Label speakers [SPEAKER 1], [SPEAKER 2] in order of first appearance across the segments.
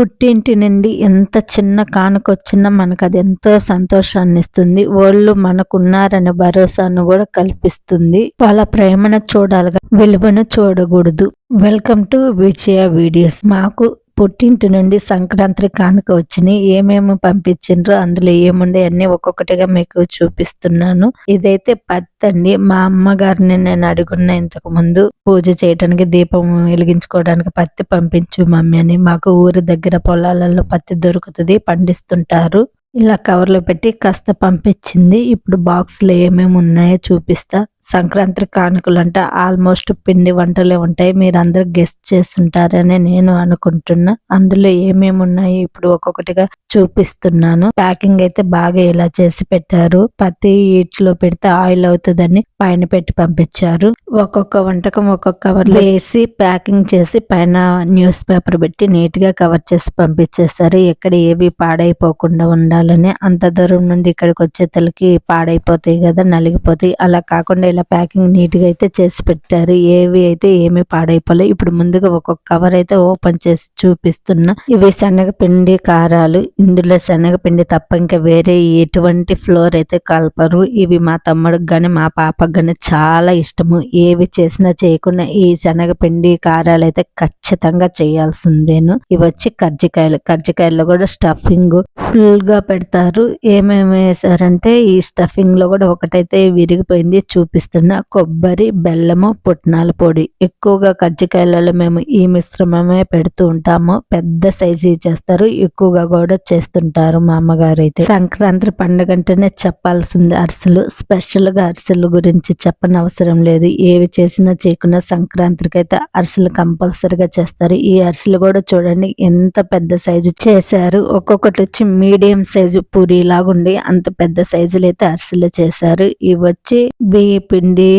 [SPEAKER 1] పుట్టింటి నుండి ఎంత చిన్న కానుకొచ్చినా మనకు అది ఎంతో సంతోషాన్ని ఇస్తుంది వాళ్ళు మనకున్నారనే భరోసాను కూడా కల్పిస్తుంది. వాళ్ళ ప్రేమను చూడాలిగా విలువను చూడకూడదు. Welcome to Vijaya videos. మాకు పుట్టింటి నుండి సంక్రాంతి కానుక వచ్చినాయి. ఏమేమి పంపించిండ్రో అందులో ఏముండే అన్ని ఒక్కొక్కటిగా మీకు చూపిస్తున్నాను. ఇదైతే పత్తి అండి మా అమ్మగారిని నేను అడుగున్న ఇంతకు ముందు పూజ చేయడానికి దీపం వెలిగించుకోవడానికి పత్తి పంపించు మమ్మీ అని. మాకు ఊరి దగ్గర పొలాలలో పత్తి దొరుకుతుంది పండిస్తుంటారు. ఇలా కవర్లో పెట్టి కాస్త పంపించింది. ఇప్పుడు బాక్స్లో ఏమేమి ఉన్నాయో చూపిస్తా. సంక్రాంతి కానుకలు అంటే ఆల్మోస్ట్ పిండి వంటలే ఉంటాయి. మీరు అందరూ గెస్ట్ చేస్తుంటారని నేను అనుకుంటున్నా. అందులో ఏమేమి ఉన్నాయి ఇప్పుడు ఒక్కొక్కటిగా చూపిస్తున్నాను. ప్యాకింగ్ అయితే బాగా ఇలా చేసి పెట్టారు. పత్తి ఇట్లో పెడితే ఆయిల్ అవుతుందని పైన పెట్టి పంపించారు. ఒక్కొక్క వంటకం ఒక్కొక్క కవర్లో వేసి ప్యాకింగ్ చేసి పైన న్యూస్ పేపర్ పెట్టి నీట్గా కవర్ చేసి పంపించేస్తారు. ఎక్కడ ఏవి పాడైపోకుండా ఉండాలని అంత దూరం నుండి ఇక్కడికి వచ్చే తలకి పాడైపోతాయి కదా నలిగిపోతాయి. అలా కాకుండా ఇలా ప్యాకింగ్ నీట్గా అయితే చేసి పెట్టారు. ఏవి అయితే ఏమి పాడైపోలే. ఇప్పుడు ముందుగా ఒక్కొక్క కవర్ అయితే ఓపెన్ చేసి చూపిస్తున్నా. ఇవి శనగపిండి కారాలు. ఇందులో శనగపిండి తప్ప ఇంకా వేరే ఎటువంటి ఫ్లోర్ అయితే కలపరు. ఇవి మా తమ్ముడికి కానీ మా పాపకు కానీ చాలా ఇష్టము. ఏవి చేసినా చేయకుండా ఈ శనగపిండి కారాలు అయితే ఖచ్చితంగా చేయాల్సిందేను. ఇవి వచ్చి కర్జికాయలు కర్జికాయల్లో కూడా స్టఫింగ్ ఫుల్గా పెడతారు. ఏమేమి వేసారంటే ఈ స్టఫింగ్లో కూడా ఒకటైతే విరిగిపోయింది చూపిస్తున్న కొబ్బరి బెల్లము పుట్నాల పొడి. ఎక్కువగా కజ్జికాయలలో మేము ఈ మిశ్రమమే పెడుతూ ఉంటాము. పెద్ద సైజు చేస్తారు ఎక్కువగా కూడా చేస్తుంటారు మా అమ్మగారు అయితే సంక్రాంతి పండుగ అంటేనే చెప్పాల్సింది అరిసెలు. స్పెషల్గా అరిసెలు గురించి చెప్పనవసరం లేదు. ఏవి చేసినా చేయకున్నా సంక్రాంతికి అయితే అరిసెలు కంపల్సరిగా చేస్తారు. ఈ అరిసెలు కూడా చూడండి ఎంత పెద్ద సైజు చేశారు. ఒక్కొక్కటి వచ్చి మీడియం సైజు పూరి లాగుండి అంత పెద్ద సైజులు అయితే అరిసెలు చేశారు. ఇవి వచ్చి బియ్య పిండి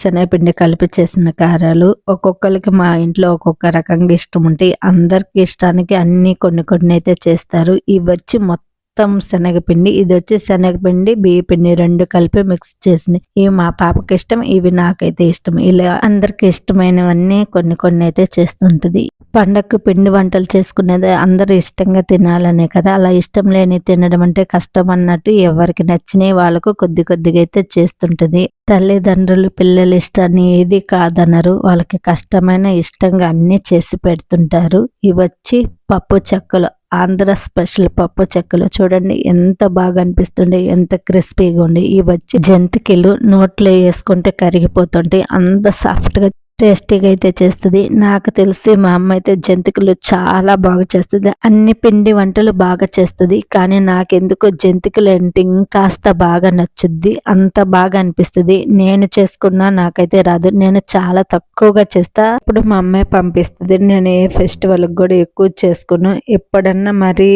[SPEAKER 1] శనగపిండి కలిపి చేసిన కారాలు. ఒక్కొక్కరికి మా ఇంట్లో ఒక్కొక్క రకంగా ఇష్టం ఉంటాయి అందరికి ఇష్టానికి అన్ని కొన్ని కొన్ని అయితే చేస్తారు. ఇవి వచ్చి మొత్తం మొత్తం శనగపిండి ఇది వచ్చి శనగపిండి బియ్యపిండి రెండు కలిపి మిక్స్ చేసింది. ఇవి మా పాపకి ఇష్టం ఇవి నాకైతే ఇష్టం. ఇలా అందరికి ఇష్టమైనవన్నీ కొన్ని కొన్ని అయితే చేస్తుంటది. పండగకు పిండి వంటలు చేసుకునేది అందరూ ఇష్టంగా తినాలనే కదా. అలా ఇష్టం లేని తినడం అంటే కష్టం అన్నట్టు ఎవరికి నచ్చినవి వాళ్ళకు కొద్ది కొద్దిగా అయితే చేస్తుంటది. తల్లిదండ్రులు పిల్లల ఇష్టాన్ని ఏది కాదనరు. వాళ్ళకి కష్టమైన ఇష్టంగా అన్ని చేసి పెడుతుంటారు. ఇవి వచ్చి పప్పు చెక్కలు. ఆంధ్ర స్పెషల్ పప్పు చెక్కలు చూడండి. ఎంత బాగా అనిపిస్తుండే ఎంత క్రిస్పీగా ఉండి ఇవి వచ్చి జంతికలు నోట్లో వేసుకుంటే కరిగిపోతుంటాయి అంత సాఫ్ట్గా టేస్టీగా అయితే చేస్తుంది. నాకు తెలిసి మా అమ్మ అయితే జంతికలు చాలా బాగా చేస్తుంది. అన్ని పిండి వంటలు బాగా చేస్తుంది. కానీ నాకెందుకో జంతికలు అంటే ఇంకాస్త బాగా నచ్చుద్ది. అంత బాగా అనిపిస్తుంది. నేను చేసుకున్నా నాకైతే రాదు. నేను చాలా తక్కువగా చేస్తా. ఇప్పుడు మా అమ్మాయి పంపిస్తుంది. నేను ఏ ఫెస్టివల్కి కూడా ఎక్కువ చేసుకున్నాను ఎప్పుడన్నా మరీ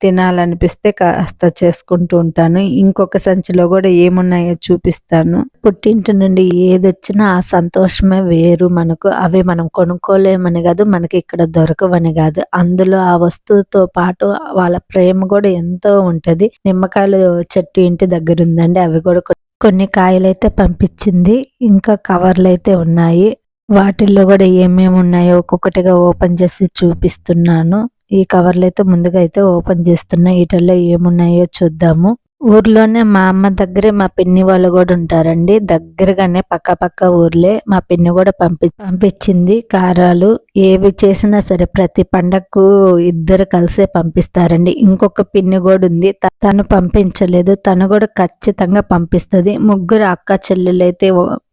[SPEAKER 1] తినాలనిపిస్తే కాస్త చేసుకుంటూ ఉంటాను. ఇంకొక సంచిలో కూడా ఏమున్నాయో చూపిస్తాను. పుట్టింటి నుండి ఏదొచ్చినా ఆ సంతోషమే వేరు మనకు. అవి మనం కొనుక్కోలేమని కాదు మనకి ఇక్కడ దొరకవని కాదు. అందులో ఆ వస్తువుతో పాటు వాళ్ళ ప్రేమ కూడా ఎంతో ఉంటది. నిమ్మకాయలు చెట్టు ఇంటి దగ్గర ఉందండి. అవి కూడా కొన్ని కాయలైతే పంపించింది. ఇంకా కవర్లు అయితే ఉన్నాయి. వాటిల్లో కూడా ఏమేమి ఉన్నాయో ఒక్కొక్కటిగా ఓపెన్ చేసి చూపిస్తున్నాను. ఈ కవర్లు అయితే ముందుగా అయితే ఓపెన్ చేస్తున్నా. వీటిల్లో ఏమున్నాయో చూద్దాము. ఊర్లోనే మా అమ్మ దగ్గరే మా పిన్ని వాళ్ళు కూడా ఉంటారండి. దగ్గరగానే పక్క పక్క ఊర్లే మా పిన్ని కూడా పంపి పంపించింది కారాలు. ఏవి చేసినా సరే ప్రతి పండగకు ఇద్దరు కలిసే పంపిస్తారండి. ఇంకొక పిన్ని కూడా ఉంది. తను పంపించలేదు. తను కూడా ఖచ్చితంగా పంపిస్తుంది. ముగ్గురు అక్క చెల్లెలు అయితే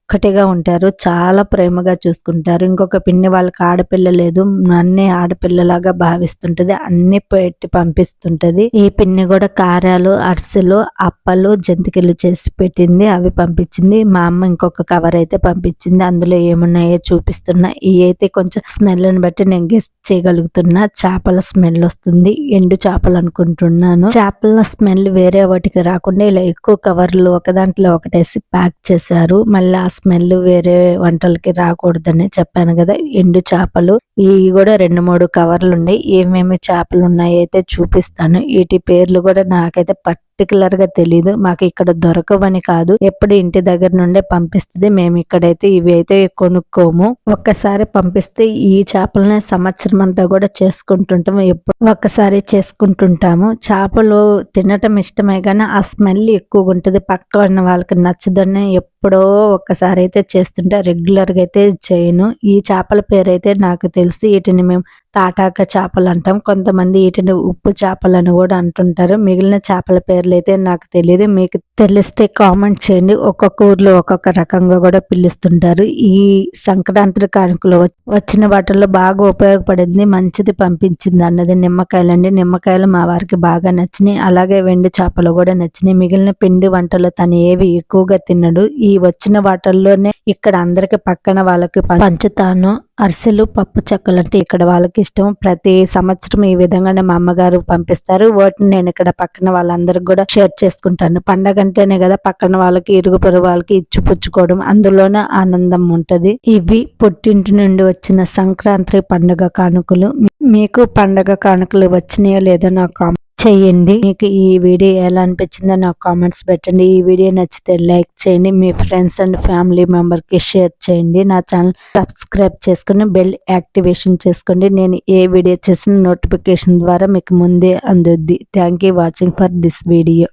[SPEAKER 1] ఒక్కటిగా ఉంటారు. చాలా ప్రేమగా చూసుకుంటారు. ఇంకొక పిన్ని వాళ్ళకి ఆడపిల్ల లేదు. నన్నే ఆడపిల్లలాగా భావిస్తుంటది. అన్ని పెట్టి పంపిస్తుంటది. ఈ పిన్ని కూడా కారాలు అరిసెలు అప్పలు జంతికలు చేసి పెట్టింది. అవి పంపించింది. మా అమ్మ ఇంకొక కవర్ అయితే పంపించింది. అందులో ఏమున్నాయో చూపిస్తున్నా. ఇవి అయితే కొంచెం స్మెల్ని బట్టి నేను గెస్ట్ చేయగలుగుతున్నా. చేపల స్మెల్ వస్తుంది. ఎండు చేపలు అనుకుంటున్నాను. చేపల స్మెల్ వేరే వాటికి రాకుండా ఇలా ఎక్కువ కవర్లు ఒక దాంట్లో ఒకటేసి ప్యాక్ చేశారు. మళ్ళీ స్మెల్ వేరే వంటలకి రాకూడదని చెప్పాను కదా ఎండు చేపలు. ఇవి కూడా రెండు మూడు కవర్లు ఉన్నాయి. ఏమేమి చేపలు ఉన్నాయి అయితే చూపిస్తాను. వీటి పేర్లు కూడా నాకైతే పర్టికులర్గా తెలియదు మాకు ఇక్కడ దొరకవని కాదు. ఎప్పుడు ఇంటి దగ్గర నుండే పంపిస్తుంది. మేము ఇక్కడైతే ఇవి అయితే కొనుక్కోము. ఒక్కసారి పంపిస్తే ఈ చేపలనే సంవత్సరం అంతా కూడా చేసుకుంటుంటాము. ఎప్పుడు ఒక్కసారి చేసుకుంటుంటాము. చేపలు తినటం ఇష్టమే కానీ ఆ స్మెల్ ఎక్కువగా ఉంటుంది. పక్క ఉన్న వాళ్ళకి నచ్చదని ఎప్పుడో ఒక్కసారి అయితే చేస్తుంటే రెగ్యులర్గా అయితే చేయను. ఈ చేపల పేరు అయితే నాకు తెలిసి వీటిని మేము తాటాక చేపలు అంటాం. కొంతమంది వీటిని ఉప్పు చేపలు అని కూడా అంటుంటారు. మిగిలిన చేపల పేర్లు అయితే నాకు తెలియదు మీకు తెలిస్తే కామెంట్ చేయండి. ఒక్కొక్క ఊర్లో ఒక్కొక్క రకంగా కూడా పిలుస్తుంటారు. ఈ సంక్రాంతి కానుకలు వచ్చిన వాటిల్లో బాగా ఉపయోగపడింది మంచిది పంపించింది అన్నది నిమ్మకాయలండి నిమ్మకాయలు మా వారికి బాగా నచ్చినాయి. అలాగే వెండి చేపలు కూడా నచ్చినాయి. మిగిలిన పిండి వంటలు తను ఏవి ఎక్కువగా తినడు. ఈ వచ్చిన వాటల్లోనే ఇక్కడ అందరికి పక్కన వాళ్ళకి పంచుతాను. అరిసెలు పప్పు చెక్కలు అంటే ఇక్కడ వాళ్ళకి ఇష్టం. ప్రతి సంవత్సరం ఈ విధంగానే మా అమ్మగారు పంపిస్తారు. వాటిని నేను ఇక్కడ పక్కన వాళ్ళందరికి కూడా షేర్ చేసుకుంటాను. పండగ అంటేనే కదా పక్కన వాళ్ళకి ఇరుగు పొరుగు వాళ్ళకి ఇచ్చి పుచ్చుకోవడం అందులోనే ఆనందం ఉంటది. ఇవి పుట్టింటి నుండి వచ్చిన సంక్రాంతి పండుగ కానుకలు. మీకు పండగ కానుకలు వచ్చినాయో లేదో నాకు చేయండి. మీకు ఈ వీడియో ఎలా అనిపించిందో నాకు కామెంట్స్ పెట్టండి. ఈ వీడియో నచ్చితే లైక్ చేయండి. మీ ఫ్రెండ్స్ అండ్ ఫ్యామిలీ మెంబర్కి షేర్ చేయండి. నా ఛానల్ సబ్స్క్రైబ్ చేసుకుని బెల్ యాక్టివేషన్ చేసుకోండి. నేను ఏ వీడియో చేసిన నోటిఫికేషన్ ద్వారా మీకు ముందే అందుద్ది. Thank you watching for this video